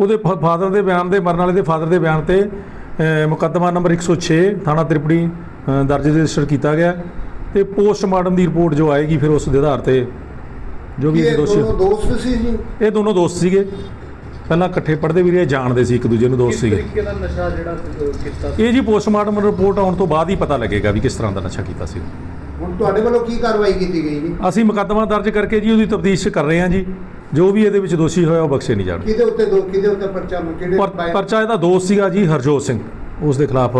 ਉਹਦੇ ਫਾਦਰ ਦੇ ਬਿਆਨ ਦੇ, ਮਰਨ ਵਾਲੇ ਦੇ ਫਾਦਰ ਦੇ ਬਿਆਨ ਤੇ ਮੁਕੱਦਮਾ ਨੰਬਰ 106 ਥਾਣਾ ਤ੍ਰਿਪੜੀ ਦਰਜ ਰਜਿਸਟਰ ਕੀਤਾ ਗਿਆ। ਤੇ ਪੋਸਟਮਾਰਟਮ ਦੀ ਰਿਪੋਰਟ ਜੋ ਆਏਗੀ ਫਿਰ ਉਸ ਦੇ ਆਧਾਰ ਤੇ ਜੋ ਵੀ
ਇਹ
ਦੋਸ਼ੀ
ਦੋਨੋਂ ਦੋਸਤ ਸੀ ਜੀ?
ਇਹ ਦੋਨੋਂ ਦੋਸਤ ਸੀਗੇ। ਪਹਿਲਾਂ ਇਕੱਠੇ ਪੜ੍ਹਦੇ ਵੀ ਰਹੇ ਜਾਣਦੇ ਸੀ ਇੱਕ ਦੂਜੇ ਨੂੰ ਦੋਸਤ ਸੀਗੇ।
ਤਰੀਕੇ ਦਾ ਨਸ਼ਾ ਜਿਹੜਾ ਅਹ, ਕੀਤਾ ਸੀ?
ਇਹ ਜੀ ਪੋਸਟਮਾਰਟਮ ਰਿਪੋਰਟ ਆਉਣ ਤੋਂ ਬਾਅਦ ਹੀ ਪਤਾ ਲੱਗੇਗਾ ਵੀ ਕਿਸ ਤਰ੍ਹਾਂ ਦਾ ਨਸ਼ਾ ਕੀਤਾ ਸੀ
ਹੁਣ ਤੁਹਾਡੇ ਵੱਲੋਂ ਕੀ ਕਾਰਵਾਈ ਕੀਤੀ ਗਈ ਜੀ?
ਅਸੀਂ ਮੁਕੱਦਮਾ ਦਰਜ ਕਰਕੇ ਜੀ ਉਹਦੀ ਤਫਤੀਸ਼ ਕਰ ਰਹੇ ਹਾਂ ਜੀ। ਜੋ ਵੀ ਇਹਦੇ ਵਿੱਚ ਦੋਸ਼ੀ ਹੋਇਆ ਉਹ ਬਖਸ਼ੇ ਨਹੀਂ ਜਾਣਗੇ।
ਕਿਹਦੇ ਉੱਤੇ ਦੋ ਕਿਹਦੇ ਉੱਤੇ ਪਰਚਾ ਕਿਹੜੇ
ਪਰ ਪਰਚਾ ਇਹਦਾ ਦੋਸਤ ਸੀਗਾ ਜੀ ਹਰਜੋਤ ਸਿੰਘ। ਉਸ ਦੇ ਖਿਲਾਫ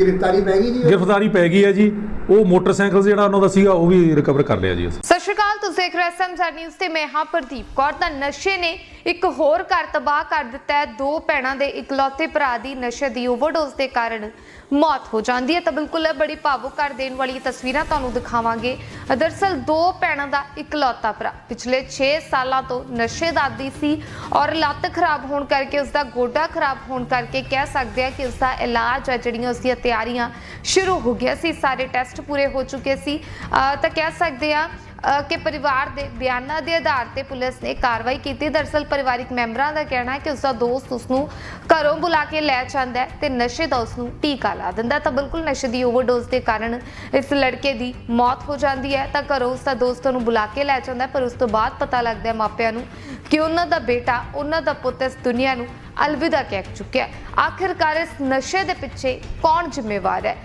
ਗ੍ਰਿਫਤਾਰੀ ਪੈ ਗਈ ਜੀ
ਗ੍ਰਿਫਤਾਰੀ ਪੈ ਗਈ ਹੈ ਜੀ। ਉਹ ਮੋਟਰਸਾਈਕਲ ਜਿਹੜਾ ਉਹਨਾਂ ਦਾ ਸੀਗਾ ਉਹ ਵੀ ਰਿਕਵਰ ਕਰ ਲਿਆ ਜੀ ਅਸੀਂ।
ਸ਼੍ਰੀ ਅਕਾਲ ਤੁਸੀਂ ਦੇਖ ਰਹੇ ਸਮਝਾਰ ਨਿਊਜ਼ ਤੇ ਮੈਂ ਹਾਂ ਪ੍ਰਦੀਪ ਕੌਰ। ਤਾਂ ਨਸ਼ੇ ਨੇ ਇੱਕ ਹੋਰ ਘਰ ਤਬਾਹ ਕਰ ਦਿੱਤਾ ਹੈ। ਦੋ ਭੈਣਾਂ ਦੇ ਇਕਲੌਤੇ ਭਰਾ ਦੀ ਨਸ਼ੇ ਦੀ ਓਵਰਡੋਜ਼ ਦੇ ਕਾਰਨ ਮੌਤ ਹੋ ਜਾਂਦੀ ਹੈ। ਤਾਂ ਬਿਲਕੁਲ ਇਹ ਬੜੀ ਭਾਵੁਕ ਕਰ ਦੇਣ ਵਾਲੀ ਤਸਵੀਰਾਂ ਤੁਹਾਨੂੰ ਦਿਖਾਵਾਂਗੇ। ਦਰਸਲ ਦੋ ਭੈਣਾਂ ਦਾ ਇਕਲੌਤਾ ਭਰਾ। ਪਿਛਲੇ 6 ਸਾਲਾਂ ਤੋਂ ਨਸ਼ੇ ਦਾ ਆਦੀ ਸੀ ਔਰ ਲੱਤ ਖਰਾਬ ਹੋਣ ਕਰਕੇ ਉਸ ਦਾ ਗੋਡਾ ਖਰਾਬ ਹੋਣ ਕਰਕੇ ਕਹਿ ਸਕਦੇ ਆ ਕਿ ਉਸ ਦਾ ਇਲਾਜ ਹੈ ਜਿਹੜੀਆਂ ਉਸ ਦੀਆਂ ਤਿਆਰੀਆਂ ਸ਼ੁਰੂ ਹੋ ਗਿਆ ਸੀ। ਸਾਰੇ ਟੈਸਟ ਪੂਰੇ ਹੋ ਚੁੱਕੇ ਸੀ। ਅਹ ਤਾਂ ਕਹਿ ਸਕਦੇ ਆ ਕਿ ਪਰਿਵਾਰ ਦੇ ਬਿਆਨਾਂ ਦੇ ਆਧਾਰ ਤੇ ਪੁਲਿਸ ਨੇ ਕਾਰਵਾਈ ਕੀਤੀ। ਦਰਸਲ ਪਰਿਵਾਰਿਕ ਮੈਂਬਰਾਂ ਦਾ ਕਹਿਣਾ ਹੈ ਕਿ ਉਸ ਦਾ ਦੋਸਤ ਉਸ ਨੂੰ ਘਰੋਂ ਬੁਲਾ ਕੇ ਲੈ ਜਾਂਦਾ ਹੈ ਤੇ ਨਸ਼ੇ ਦਾ ਉਸ ਨੂੰ ਟੀਕਾ ਲਾ ਦਿੰਦਾ ਤਾਂ ਬਿਲਕੁਲ ਨਸ਼ੇ ਦੀ ਓਵਰਡੋਜ਼ ਦੇ ਕਾਰਨ ਇਸ ਲੜਕੇ ਦੀ ਮੌਤ ਹੋ ਜਾਂਦੀ ਹੈ। ਤਾਂ ਘਰੋਂ ਉਸ ਦਾ ਦੋਸਤ ਨੂੰ ਬੁਲਾ ਕੇ ਲੈ ਜਾਂਦਾ ਹੈ, ਪਰ ਉਸ ਤੋਂ ਬਾਅਦ ਪਤਾ ਲੱਗਦਾ ਹੈ ਮਾਪਿਆਂ ਨੂੰ ਕਿ ਉਹਨਾਂ ਦਾ ਬੇਟਾ ਉਹਨਾਂ ਦਾ ਪੁੱਤ ਇਸ ਦੁਨੀਆ ਨੂੰ ਅਲਵਿਦਾ ਕਹਿ ਚੁੱਕਿਆ। ਆਖਿਰਕਾਰ ਇਸ ਨਸ਼ੇ ਦੇ ਪਿੱਛੇ ਕੌਣ ਜ਼ਿੰਮੇਵਾਰ ਹੈ?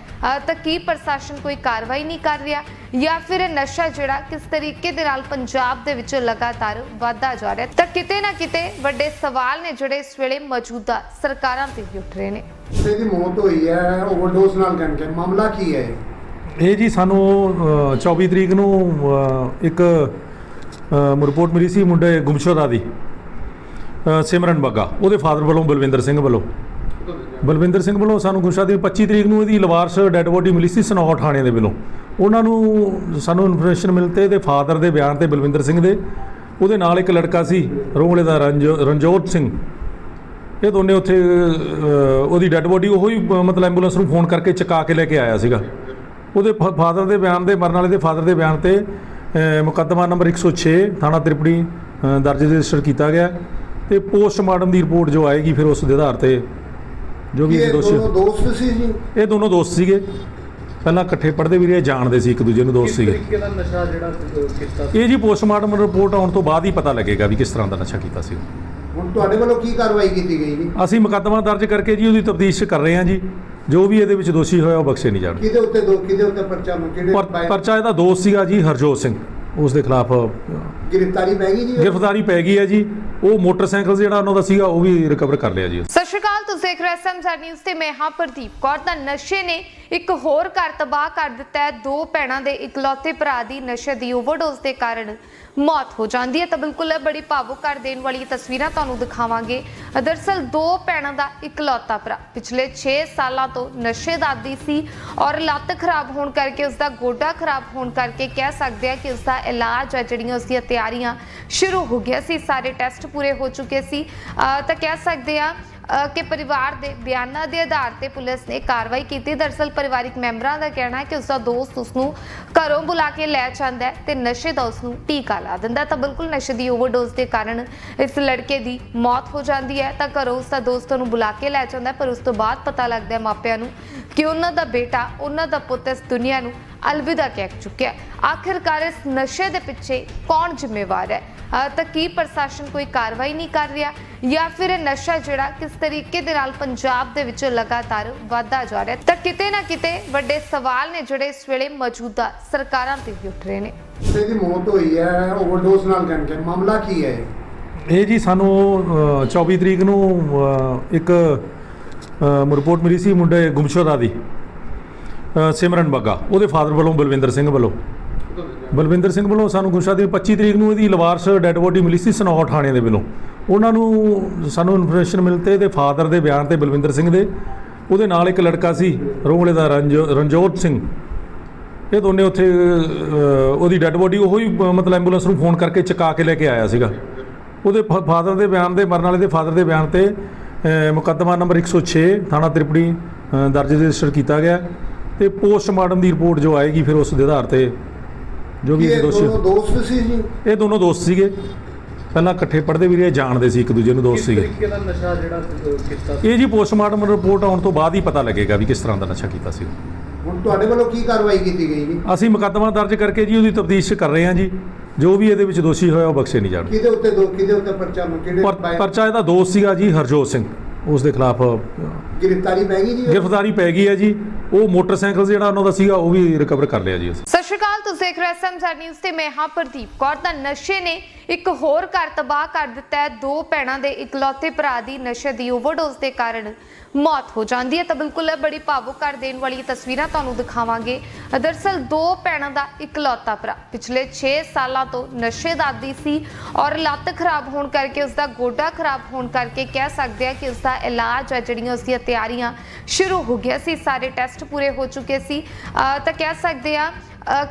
ਤਾਂ ਕੀ ਪ੍ਰਸ਼ਾਸਨ ਕੋਈ ਕਾਰਵਾਈ ਨਹੀਂ ਕਰ ਰਿਹਾ? ਜਾਂ ਫਿਰ ਇਹ ਨਸ਼ਾ ਜਿਹੜਾ ਕਿਸ ਤਰੀਕੇ ਦੇ ਨਾਲ ਪੰਜਾਬ ਦੇ ਵਿੱਚ ਲਗਾਤਾਰ ਵਧਦਾ ਜਾ ਰਿਹਾ? ਤਾਂ ਕਿਤੇ ਨਾ ਕਿਤੇ ਵੱਡੇ ਸਵਾਲ ਨੇ ਜਿਹੜੇ ਇਸ ਵੇਲੇ ਮੌਜੂਦਾ ਸਰਕਾਰਾਂ ਤੇ ਵੀ ਉੱਠ ਰਹੇ ਨੇ।
ਦੀ ਮੌਤ ਹੋਈ ਹੈ ਓਵਰਡੋਸ ਨਾਲ ਕਰਕੇ ਮਾਮਲਾ ਕੀ ਹੈ
ਇਹ? ਜੀ ਸਾਨੂੰ ਅ, 24 ਤਰੀਕ ਨੂੰ ਇੱਕ ਰਿਪੋਰਟ ਮਿਲੀ ਸੀ ਮੁੰਡੇ ਗੁੰਮਸ਼ੁਦਾ ਦੀ। ਸਿਮਰਨ ਬੱਗਾ ਉਹਦੇ ਫਾਦਰ ਵੱਲੋਂ ਬਲਵਿੰਦਰ ਸਿੰਘ ਵੱਲੋਂ। ਬਲਵਿੰਦਰ ਸਿੰਘ ਵੱਲੋਂ ਸਾਨੂੰ ਗੁੰਮਸ਼ੁਦਾ ਦੀ 25 ਤਰੀਕ ਨੂੰ ਇਹਦੀ ਲਵਾਰਸ ਡੈੱਡ ਬੋਡੀ ਮਿਲੀ ਸੀ ਸਨੌਰ ਥਾਣੇ ਦੇ ਵੱਲੋਂ। ਉਹਨਾਂ ਨੂੰ ਸਾਨੂੰ ਇਨਫੋਰਮੇਸ਼ਨ ਮਿਲਤੇ ਇਹਦੇ ਫਾਦਰ ਦੇ ਬਿਆਨ ਤੇ ਬਲਵਿੰਦਰ ਸਿੰਘ ਦੇ ਉਹਦੇ ਨਾਲ ਇੱਕ ਲੜਕਾ ਸੀ ਰੋਹਲੇ ਦਾ ਰੰਜ ਰਣਜੋਤ ਸਿੰਘ। ਇਹ ਦੋਨੇ ਉੱਥੇ ਉਹਦੀ ਡੈੱਡ ਬੋਡੀ ਉਹੀ ਅ, ਮਤਲਬ ਐਂਬੂਲੈਂਸ ਨੂੰ ਫੋਨ ਕਰਕੇ ਚੁਕਾ ਕੇ ਲੈ ਕੇ ਆਇਆ ਸੀਗਾ। ਉਹਦੇ ਫਾਦਰ ਦੇ ਬਿਆਨ ਦੇ ਮਰਨ ਵਾਲੇ ਦੇ ਫਾਦਰ ਦੇ ਬਿਆਨ ਤੇ ਮੁਕੱਦਮਾ ਨੰਬਰ 106 ਥਾਣਾ ਤ੍ਰਿਪੜੀ ਦਰਜ ਰਜਿਸਟਰ ਕੀਤਾ ਗਿਆ। ਤੇ ਪੋਸਟਮਾਰਟਮ ਦੀ ਰਿਪੋਰਟ ਜੋ ਆਏਗੀ ਫਿਰ ਉਸ ਦੇ ਆਧਾਰ ਤੇ ਜੋ ਵੀ
ਇਹ
ਦੋਸ਼ੀ
ਦੋਨੋਂ ਦੋਸਤ ਸੀ ਜੀ?
ਇਹ ਦੋਨੋਂ ਦੋਸਤ ਸੀਗੇ। ਪਹਿਲਾਂ ਇਕੱਠੇ ਪੜ੍ਹਦੇ ਵੀ ਰਹੇ ਜਾਣਦੇ ਸੀ ਇੱਕ ਦੂਜੇ ਨੂੰ ਦੋਸਤ
ਕਿਸ
ਸੀਗੇ।
ਤਰੀਕੇ ਦਾ ਨਸ਼ਾ ਜਿਹੜਾ ਅਹ, ਕੀਤਾ ਸੀ?
ਇਹ ਜੀ ਪੋਸਟਮਾਰਟਮ ਰਿਪੋਰਟ ਆਉਣ ਤੋਂ ਬਾਅਦ ਹੀ ਪਤਾ ਲੱਗੇਗਾ ਵੀ ਕਿਸ ਤਰ੍ਹਾਂ ਦਾ ਨਸ਼ਾ ਕੀਤਾ ਸੀ
ਹੁਣ ਤੁਹਾਡੇ ਵੱਲੋਂ ਕੀ ਕਾਰਵਾਈ ਕੀਤੀ ਗਈ ਜੀ?
ਅਸੀਂ ਮੁਕੱਦਮਾ ਦਰਜ ਕਰਕੇ ਜੀ ਉਹਦੀ ਤਫਤੀਸ਼ ਕਰ ਰਹੇ ਹਾਂ ਜੀ। ਜੋ ਵੀ ਇਹਦੇ ਵਿੱਚ ਦੋਸ਼ੀ ਹੋਇਆ ਉਹ ਬਖਸ਼ੇ ਨਹੀਂ ਜਾਣਗੇ।
ਕਿਹਦੇ ਉੱਤੇ ਦੋ ਕਿਹਦੇ ਉੱਤੇ ਪਰਚਾ ਕਿਹੜੇ
ਪਰ- ਪਰਚਾ ਇਹਦਾ ਦੋਸਤ ਸੀਗਾ ਜੀ ਹਰਜੋਤ ਸਿੰਘ। ਉਸ ਦੇ ਖਿਲਾਫ
ਗ੍ਰਿਫਤਾਰੀ ਪੈ ਗਈ ਜੀ
ਗ੍ਰਿਫਤਾਰੀ ਪੈ ਗਈ ਹੈ ਜੀ। ਉਹ ਮੋਟਰਸਾਈਕਲ ਜਿਹੜਾ ਉਹਨਾਂ ਦਾ ਸੀਗਾ ਉਹ ਵੀ ਰਿਕਵਰ ਕਰ ਲਿਆ ਜੀ।
ਸਤਿ ਸ਼੍ਰੀ ਅਕਾਲ ਤੁਸੀਂ ਦੇਖ ਰਹੇ ਸਮਝਾਰ ਨਿਊਜ਼ ਤੇ ਮੈਂ ਹਾਂ ਪ੍ਰਦੀਪ ਕੌਰ। ਤਾਂ ਨਸ਼ੇ ਨੇ ਇੱਕ ਹੋਰ ਘਰ ਤਬਾਹ ਕਰ ਦਿੱਤਾ ਹੈ। ਦੋ ਭੈਣਾਂ ਦੇ ਇਕਲੌਤੇ ਭਰਾ ਦੀ ਨਸ਼ੇ ਦੀ ਓਵਰਡੋਜ਼ ਦੇ ਕਾਰਨ ਮੌਤ ਹੋ ਜਾਂਦੀ ਹੈ। ਤਾਂ ਬਿਲਕੁਲ ਇਹ ਬੜੀ ਭਾਵੁਕ ਕਰ ਦੇਣ ਵਾਲੀ ਤਸਵੀਰਾਂ ਤੁਹਾਨੂੰ ਦਿਖਾਵਾਂਗੇ। ਦਰਸਲ ਦੋ ਭੈਣਾਂ ਦਾ ਇਕਲੌਤਾ ਭਰਾ ਪਿਛਲੇ 6 ਸਾਲਾਂ ਤੋਂ ਨਸ਼ੇ ਦਾ ਆਦੀ ਸੀ ਔਰ ਲੱਤ ਖਰਾਬ ਹੋਣ ਕਰਕੇ ਉਸ ਦਾ ਗੋਡਾ ਖਰਾਬ ਹੋਣ ਕਰਕੇ ਕਹਿ ਸਕਦੇ ਆ ਕਿ ਉਸ ਦਾ ਇਲਾਜ ਹੈ, ਜਿਹੜੀਆਂ ਉਸ ਦੀਆਂ ਤਿਆਰੀਆਂ ਸ਼ੁਰੂ ਹੋ ਗਿਆ ਸੀ। ਸਾਰੇ ਟੈਸਟ ਪੂਰੇ ਹੋ ਚੁੱਕੇ ਸੀ। ਤਾਂ ਕਹਿ ਸਕਦੇ ਆ ਕਿ ਪਰਿਵਾਰ ਦੇ ਬਿਆਨਾਂ ਦੇ ਆਧਾਰ ਤੇ ਪੁਲਿਸ ਨੇ ਕਾਰਵਾਈ ਕੀਤੀ। ਦਰਸਲ ਪਰਿਵਾਰਿਕ ਮੈਂਬਰਾਂ ਦਾ ਕਹਿਣਾ ਹੈ ਕਿ ਉਸ ਦਾ ਦੋਸਤ ਉਸ ਨੂੰ ਘਰੋਂ ਬੁਲਾ ਕੇ ਲੈ ਜਾਂਦਾ ਹੈ ਤੇ ਨਸ਼ੇ ਦਾ ਉਸ ਨੂੰ ਟੀਕਾ ਲਾ ਦਿੰਦਾ ਤਾਂ ਬਿਲਕੁਲ ਨਸ਼ੇ ਦੀ ਓਵਰਡੋਜ਼ ਦੇ ਕਾਰਨ ਇਸ ਲੜਕੇ ਦੀ ਮੌਤ ਹੋ ਜਾਂਦੀ ਹੈ। ਤਾਂ ਘਰੋਂ ਉਸ ਦਾ ਦੋਸਤ ਨੂੰ ਬੁਲਾ ਕੇ ਲੈ ਜਾਂਦਾ ਪਰ ਉਸ ਤੋਂ ਬਾਅਦ ਪਤਾ ਲੱਗਦਾ ਹੈ ਮਾਪਿਆਂ ਨੂੰ ਕਿ ਉਹਨਾਂ ਦਾ ਬੇਟਾ, ਉਹਨਾਂ ਦਾ ਪੁੱਤ ਇਸ ਦੁਨੀਆ ਨੂੰ ਅਲਵਿਦਾ ਕਹਿ ਚੁੱਕਿਆ ਆਖਿਰਕਾਰ ਇਸ ਨਸ਼ੇ ਦੇ ਪਿੱਛੇ ਕੌਣ ਜ਼ਿੰਮੇਵਾਰ ਹੈ? ਤਾਂ ਕੀ ਪ੍ਰਸ਼ਾਸਨ ਕੋਈ ਕਾਰਵਾਈ ਨਹੀਂ ਕਰ ਰਿਹਾ ਜਾਂ ਫਿਰ ਇਹ ਨਸ਼ਾ ਜਿਹੜਾ ਕਿਸ ਤਰੀਕੇ ਦੇ ਨਾਲ ਪੰਜਾਬ ਦੇ ਵਿੱਚ ਲਗਾਤਾਰ ਵਧਦਾ ਜਾ ਰਿਹਾ? ਤਾਂ ਕਿਤੇ ਨਾ ਕਿਤੇ ਵੱਡੇ ਸਵਾਲ ਨੇ ਜਿਹੜੇ ਇਸ ਵੇਲੇ ਮੌਜੂਦਾ ਸਰਕਾਰਾਂ ਤੇ ਵੀ ਉੱਠ ਰਹੇ ਨੇ।
ਤੇ ਦੀ ਮੌਤ ਹੋਈ ਹੈ ਓਵਰਡੋਸ ਨਾਲ ਕਰਕੇ ਮਾਮਲਾ ਕੀ ਹੈ
ਇਹ? ਜੀ ਸਾਨੂੰ ਅ, 24 ਤਰੀਕ ਨੂੰ ਇੱਕ ਰਿਪੋਰਟ ਮਿਲੀ ਸੀ ਮੁੰਡੇ ਗੁੰਮਸ਼ੁਦਾ ਦੀ ਸਿਮਰਨ ਬੱਗਾ ਉਹਦੇ ਫਾਦਰ ਵੱਲੋਂ ਬਲਵਿੰਦਰ ਸਿੰਘ ਵੱਲੋਂ। ਬਲਵਿੰਦਰ ਸਿੰਘ ਵੱਲੋਂ ਸਾਨੂੰ ਗੁੱਸਾ ਦੀ 25 ਤਰੀਕ ਨੂੰ ਇਹਦੀ ਲਵਾਰਸ ਡੈੱਡ ਬੋਡੀ ਮਿਲੀ ਸੀ ਸਨੌਰ ਥਾਣੇ ਦੇ ਵੱਲੋਂ। ਉਹਨਾਂ ਨੂੰ ਸਾਨੂੰ ਇਨਫੋਰਮੇਸ਼ਨ ਮਿਲਤੇ ਇਹਦੇ ਫਾਦਰ ਦੇ ਬਿਆਨ ਤੇ ਬਲਵਿੰਦਰ ਸਿੰਘ ਦੇ। ਉਹਦੇ ਨਾਲ ਇੱਕ ਲੜਕਾ ਸੀ ਰੋਹਲੇ ਦਾ ਰੰਜ ਰਣਜੋਤ ਸਿੰਘ। ਇਹ ਦੋਨੇ ਉੱਥੇ ਉਹਦੀ ਡੈੱਡ ਬੋਡੀ ਉਹੀ ਅ, ਮਤਲਬ ਐਂਬੂਲੈਂਸ ਨੂੰ ਫੋਨ ਕਰਕੇ ਚੁਕਾ ਕੇ ਲੈ ਕੇ ਆਇਆ ਸੀਗਾ। ਉਹਦੇ ਫਾਦਰ ਦੇ ਬਿਆਨ ਦੇ ਮਰਨ ਵਾਲੇ ਦੇ ਫਾਦਰ ਦੇ ਬਿਆਨ ਤੇ ਮੁਕੱਦਮਾ ਨੰਬਰ 106 ਥਾਣਾ ਤ੍ਰਿਪੜੀ ਦਰਜ ਰਜਿਸਟਰ ਕੀਤਾ ਗਿਆ। ਤੇ ਪੋਸਟਮਾਰਟਮ ਦੀ ਰਿਪੋਰਟ ਜੋ ਆਏਗੀ ਫਿਰ ਉਸ ਦੇ ਆਧਾਰ ਤੇ ਜੋ ਵੀ
ਇਹ
ਦੋਸ਼ੀ
ਦੋਨੋਂ ਦੋਸਤ ਸੀ ਜੀ?
ਇਹ ਦੋਨੋਂ ਦੋਸਤ ਸੀਗੇ। ਪਹਿਲਾਂ ਇਕੱਠੇ ਪੜ੍ਹਦੇ ਵੀ ਰਹੇ ਜਾਣਦੇ ਸੀ ਇੱਕ ਦੂਜੇ ਨੂੰ ਦੋਸਤ
ਕਿਸ
ਸੀਗੇ।
ਤਰੀਕੇ ਦਾ ਨਸ਼ਾ ਜਿਹੜਾ ਅਹ, ਕੀਤਾ ਸੀ?
ਇਹ ਜੀ ਪੋਸਟਮਾਰਟਮ ਰਿਪੋਰਟ ਆਉਣ ਤੋਂ ਬਾਅਦ ਹੀ ਪਤਾ ਲੱਗੇਗਾ ਵੀ ਕਿਸ ਤਰ੍ਹਾਂ ਦਾ ਨਸ਼ਾ ਕੀਤਾ ਸੀ
ਹੁਣ ਤੁਹਾਡੇ ਵੱਲੋਂ ਕੀ ਕਾਰਵਾਈ ਕੀਤੀ ਗਈ ਜੀ?
ਅਸੀਂ ਮੁਕੱਦਮਾ ਦਰਜ ਕਰਕੇ ਜੀ ਉਹਦੀ ਤਫਤੀਸ਼ ਕਰ ਰਹੇ ਹਾਂ ਜੀ। ਜੋ ਵੀ ਇਹਦੇ ਵਿੱਚ ਦੋਸ਼ੀ ਹੋਇਆ ਉਹ ਬਖਸ਼ੇ ਨਹੀਂ ਜਾਣਗੇ।
ਕਿਹਦੇ ਉੱਤੇ ਦੋ ਕਿਹਦੇ ਉੱਤੇ ਪਰਚਾ ਕਿਹੜੇ
ਪਰ- ਪਰਚਾ ਇਹਦਾ ਦੋਸਤ ਸੀਗਾ ਜੀ ਹਰਜੋਤ ਸਿੰਘ। ਉਸ ਦੇ ਖਿਲਾਫ
ਗ੍ਰਿਫਤਾਰੀ ਪੈ ਗਈ ਜੀ
ਗ੍ਰਿਫਤਾਰੀ ਪੈ ਗਈ ਹੈ ਜੀ। ਉਹ ਮੋਟਰਸਾਈਕਲ ਜਿਹੜਾ ਉਹਨਾਂ ਦਾ ਸੀਗਾ, ਉਹ ਵੀ ਰਿਕਵਰ ਕਰ ਲਿਆ ਜੀ ਅਸੀਂ।
ਸਤਿ ਸ਼੍ਰੀ ਅਕਾਲ, ਤੁਸੀਂ ਦੇਖ ਰਹੇ ਸਮਝਾ ਨਿਊਜ਼ ਤੇ ਮੈਂ ਹਾਂ ਪ੍ਰਦੀਪ ਕੌਰ। ਤਾਂ ਨਸ਼ੇ ਨੇ ਇੱਕ ਹੋਰ ਘਰ ਤਬਾਹ ਕਰ ਦਿੱਤਾ ਹੈ। ਦੋ ਭੈਣਾਂ ਦੇ ਇਕਲੌਤੇ ਭਰਾ ਦੀ ਨਸ਼ੇ ਦੀ ਓਵਰਡੋਜ਼ ਦੇ ਕਾਰਨ ਮੌਤ ਹੋ ਜਾਂਦੀ ਹੈ ਤਾਂ ਬਿਲਕੁਲ ਇਹ ਬੜੀ ਭਾਵੁਕ ਕਰ ਦੇਣ ਵਾਲੀ ਤਸਵੀਰਾਂ ਤੁਹਾਨੂੰ ਦਿਖਾਵਾਂਗੇ। ਦਰਸਲ ਦੋ ਭੈਣਾਂ ਦਾ ਇਕਲੌਤਾ ਭਰਾ। ਪਿਛਲੇ 6 ਸਾਲਾਂ ਤੋਂ ਨਸ਼ੇ ਦਾ ਆਦੀ ਸੀ ਔਰ ਲੱਤ ਖਰਾਬ ਹੋਣ ਕਰਕੇ ਉਸ ਦਾ ਗੋਡਾ ਖਰਾਬ ਹੋਣ ਕਰਕੇ ਕਹਿ ਸਕਦੇ ਆ ਕਿ ਉਸ ਦਾ ਇਲਾਜ ਹੈ, ਜਿਹੜੀਆਂ ਉਸ ਦੀਆਂ ਤਿਆਰੀਆਂ ਸ਼ੁਰੂ ਹੋ ਗਿਆ ਸੀ। ਸਾਰੇ ਟੈਸਟ ਪੂਰੇ ਹੋ ਚੁੱਕੇ ਸੀ। ਤਾਂ ਕਹਿ ਸਕਦੇ ਆ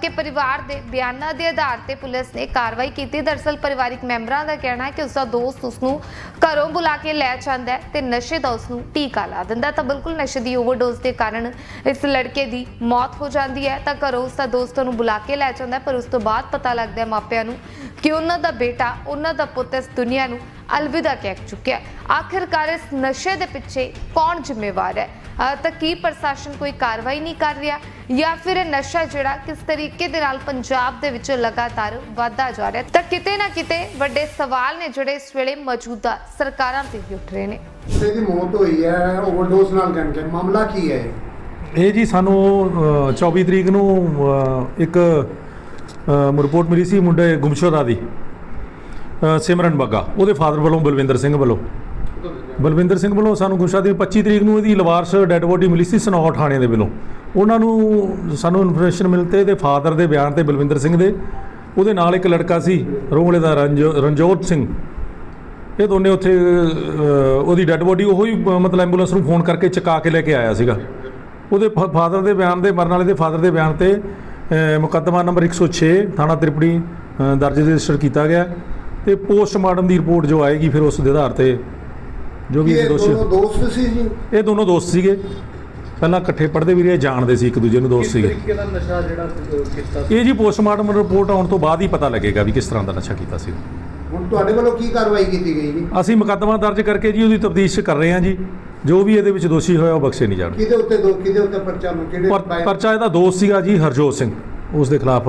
ਕਿ ਪਰਿਵਾਰ ਦੇ ਬਿਆਨਾਂ ਦੇ ਆਧਾਰ ਤੇ ਪੁਲਿਸ ਨੇ ਕਾਰਵਾਈ ਕੀਤੀ। ਦਰਸਲ ਪਰਿਵਾਰਿਕ ਮੈਂਬਰਾਂ ਦਾ ਕਹਿਣਾ ਹੈ ਕਿ ਉਸ ਦਾ ਦੋਸਤ ਉਸ ਨੂੰ ਘਰੋਂ ਬੁਲਾ ਕੇ ਲੈ ਜਾਂਦਾ ਹੈ ਤੇ ਨਸ਼ੇ ਦਾ ਉਸ ਨੂੰ ਟੀਕਾ ਲਾ ਦਿੰਦਾ ਤਾਂ ਬਿਲਕੁਲ ਨਸ਼ੇ ਦੀ ਓਵਰਡੋਜ਼ ਦੇ ਕਾਰਨ ਇਸ ਲੜਕੇ ਦੀ ਮੌਤ ਹੋ ਜਾਂਦੀ ਹੈ। ਤਾਂ ਘਰੋਂ ਉਸ ਦਾ ਦੋਸਤ ਉਹਨੂੰ ਬੁਲਾ ਕੇ ਲੈ ਜਾਂਦਾ ਪਰ ਉਸ ਤੋਂ ਬਾਅਦ ਪਤਾ ਲੱਗਦਾ ਹੈ ਮਾਪਿਆਂ ਨੂੰ ਕਿ ਉਹਨਾਂ ਦਾ ਬੇਟਾ, ਉਹਨਾਂ ਦਾ ਪੁੱਤ ਇਸ ਦੁਨੀਆ ਨੂੰ ਅਲਵਿਦਾ ਕਹਿ ਚੁੱਕਿਆ ਆਖਿਰਕਾਰ ਇਸ ਨਸ਼ੇ ਦੇ ਪਿੱਛੇ ਕੌਣ ਜ਼ਿੰਮੇਵਾਰ ਹੈ? ਤਾਂ ਕੀ ਪ੍ਰਸ਼ਾਸਨ ਕੋਈ ਕਾਰਵਾਈ ਨਹੀਂ ਕਰ ਰਿਹਾ ਜਾਂ ਫਿਰ ਇਹ ਨਸ਼ਾ ਜਿਹੜਾ ਕਿਸ ਤਰੀਕੇ ਦੇ ਨਾਲ ਪੰਜਾਬ ਦੇ ਵਿੱਚ ਲਗਾਤਾਰ ਵਧਦਾ ਜਾ ਰਿਹਾ? ਤਾਂ ਕਿਤੇ ਨਾ ਕਿਤੇ ਵੱਡੇ ਸਵਾਲ ਨੇ ਜਿਹੜੇ ਇਸ ਵੇਲੇ ਮੌਜੂਦਾ ਸਰਕਾਰਾਂ ਤੇ ਵੀ ਉੱਠ ਰਹੇ ਨੇ
ਇਹਦੀ ਮੌਤ ਹੋਈ ਹੈ ਓਵਰਡੋਸ ਨਾਲ ਕਰਕੇ ਮਾਮਲਾ ਕੀ ਹੈ ਇਹ?
ਜੀ ਸਾਨੂੰ ਅ, 24 ਤਰੀਕ ਨੂੰ ਇੱਕ ਰਿਪੋਰਟ ਮਿਲੀ ਸੀ ਮੁੰਡੇ ਗੁੰਮਸ਼ੁਦਾ ਦੀ ਸਿਮਰਨ ਬੱਗਾ ਉਹਦੇ ਫਾਦਰ ਵੱਲੋਂ ਬਲਵਿੰਦਰ ਸਿੰਘ ਵੱਲੋਂ ਬਲਵਿੰਦਰ ਸਿੰਘ ਵੱਲੋਂ ਸਾਨੂੰ ਗੁੱਸਾ ਦੀ 25 ਤਰੀਕ ਨੂੰ ਇਹਦੀ ਲਵਾਰਸ ਡੈੱਡ ਬੋਡੀ ਮਿਲੀ ਸੀ ਸਨੌਰ ਥਾਣੇ ਦੇ ਵੱਲੋਂ। ਉਹਨਾਂ ਨੂੰ ਸਾਨੂੰ ਇਨਫੋਰਮੇਸ਼ਨ ਮਿਲ ਮਿਲਤੇ ਇਹਦੇ ਫਾਦਰ ਦੇ ਬਿਆਨ ਤੇ ਬਲਵਿੰਦਰ ਸਿੰਘ ਦੇ। ਉਹਦੇ ਨਾਲ ਇੱਕ ਲੜਕਾ ਸੀ, ਰੋਂਗਲੇ ਦਾ ਰਣਜੋ- ਰਣਜੋਤ ਸਿੰਘ। ਇਹ ਦੋਨੇ ਉੱਥੇ ਉਹਦੀ ਡੈੱਡ ਬੋਡੀ ਉਹੋ ਹੀ ਮਤਲਬ ਐਂਬੂਲੈਂਸ ਨੂੰ ਫੋਨ ਕਰਕੇ ਚਕਾ ਕੇ ਲੈ ਕੇ ਆਇਆ ਸੀਗਾ। ਉਹਦੇ ਫਾਦਰ ਦੇ ਬਿਆਨ ਦੇ ਮਰਨ ਵਾਲੇ ਦੇ ਫਾਦਰ ਦੇ ਬਿਆਨ ਤੇ ਮੁਕੱਦਮਾ ਨੰਬਰ 106 ਥਾਣਾ ਤ੍ਰਿਪੜੀ ਦਰਜ ਰਜਿਸਟਰ ਕੀਤਾ ਗਿਆ। ਤੇ ਪੋਸਟਮਾਰਟਮ ਦੀ ਰਿਪੋਰਟ ਜੋ ਆਏਗੀ, ਫਿਰ ਉਸ ਦੇ ਆਧਾਰ ਤੇ ਜੋ ਵੀ
ਇਹ
ਦੋਸ਼ੀ
ਦੋਨੋਂ ਦੋਸਤ ਸੀ ਜੀ?
ਇਹ ਦੋਨੋਂ ਦੋਸਤ ਸੀਗੇ। ਪਹਿਲਾਂ ਇਕੱਠੇ ਪੜ੍ਹਦੇ ਵੀ ਰਹੇ ਜਾਣਦੇ ਸੀ ਇੱਕ ਦੂਜੇ ਨੂੰ ਦੋਸਤ ਸੀਗੇ।
ਤਰੀਕੇ ਦਾ ਨਸ਼ਾ ਜਿਹੜਾ ਅਹ, ਕੀਤਾ ਸੀ?
ਇਹ ਜੀ ਪੋਸਟਮਾਰਟਮ ਰਿਪੋਰਟ ਆਉਣ ਤੋਂ ਬਾਅਦ ਹੀ ਪਤਾ ਲੱਗੇਗਾ ਵੀ ਕਿਸ ਤਰ੍ਹਾਂ ਦਾ ਨਸ਼ਾ ਕੀਤਾ ਸੀ
ਹੁਣ ਤੁਹਾਡੇ ਵੱਲੋਂ ਕੀ ਕਾਰਵਾਈ ਕੀਤੀ ਗਈ ਜੀ?
ਅਸੀਂ ਮੁਕੱਦਮਾ ਦਰਜ ਕਰਕੇ ਜੀ ਉਹਦੀ ਤਫਤੀਸ਼ ਕਰ ਰਹੇ ਹਾਂ ਜੀ। ਜੋ ਵੀ ਇਹਦੇ ਵਿੱਚ ਦੋਸ਼ੀ ਹੋਇਆ ਉਹ ਬਖਸ਼ੇ ਨਹੀਂ ਜਾਣਗੇ।
ਕਿਹਦੇ ਉੱਤੇ ਦੋ ਕਿਹਦੇ ਉੱਤੇ ਪਰਚਾ ਕਿਹੜੇ
ਪਰ ਪਰਚਾ ਇਹਦਾ ਦੋਸਤ ਸੀਗਾ ਜੀ ਹਰਜੋਤ ਸਿੰਘ। ਉਸ ਦੇ ਖਿਲਾਫ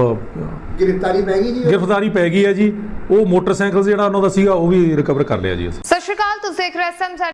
ਗ੍ਰਿਫਤਾਰੀ ਪੈ ਗਈ ਜੀ
ਗ੍ਰਿਫਤਾਰੀ ਪੈ ਗਈ ਹੈ ਜੀ। ਉਹ ਮੋਟਰਸਾਈਕਲ ਜਿਹੜਾ ਉਹਨਾਂ ਦਾ ਸੀਗਾ, ਉਹ ਵੀ ਰਿਕਵਰ ਕਰ ਲਿਆ ਜੀ ਅਸੀਂ।
ਸਤਿ ਸ਼੍ਰੀ ਅਕਾਲ, ਤੁਸੀਂ ਦੇਖ ਰਹੇ ਸਮਝਾ